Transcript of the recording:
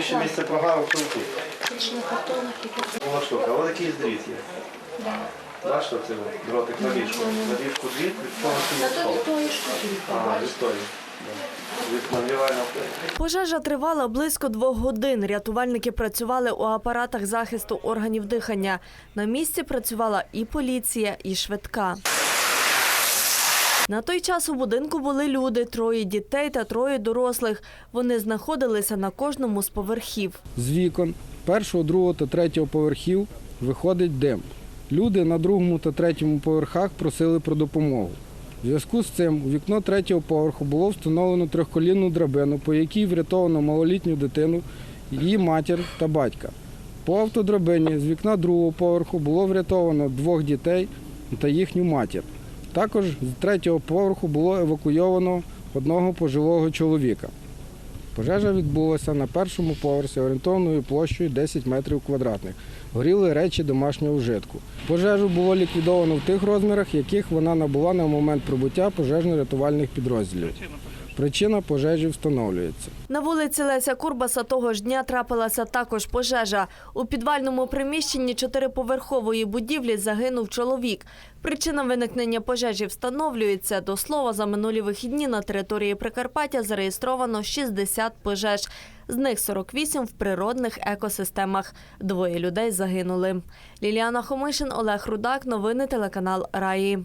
більше місце прогару, що тут. І Була штука, але якийсь дріт є. Да. Бачите, це дротик на ліжку. На ліжку дріт, від того На що то від від того. тої штуки. А, від тої. Пожежа тривала близько двох годин. Рятувальники працювали у апаратах захисту органів дихання. На місці працювала і поліція, і швидка. На той час у будинку були люди, троє дітей та троє дорослих. Вони знаходилися на кожному з поверхів. З вікон першого, другого та третього поверхів виходить дим. Люди на другому та третьому поверхах просили про допомогу. В зв'язку з цим у вікно третього поверху було встановлено трьохколінну драбину, по якій врятовано малолітню дитину, її матір та батька. По автодрабині з вікна другого поверху було врятовано двох дітей та їхню матір. Також з третього поверху було евакуйовано одного пожилого чоловіка. Пожежа відбулася на першому поверсі орієнтовною площею 10 метрів квадратних. Горіли речі домашнього вжитку. Пожежу було ліквідовано в тих розмірах, яких вона набула на момент прибуття пожежно-рятувальних підрозділів. Причина пожежі встановлюється. На вулиці Леся Курбаса того ж дня трапилася також пожежа. У підвальному приміщенні чотириповерхової будівлі загинув чоловік. Причина виникнення пожежі встановлюється. До слова, за минулі вихідні на території Прикарпаття зареєстровано 60 пожеж. З них 48 в природних екосистемах. Двоє людей загинули. Ліліана Хомишин, Олег Рудак. Новини телеканал Раї.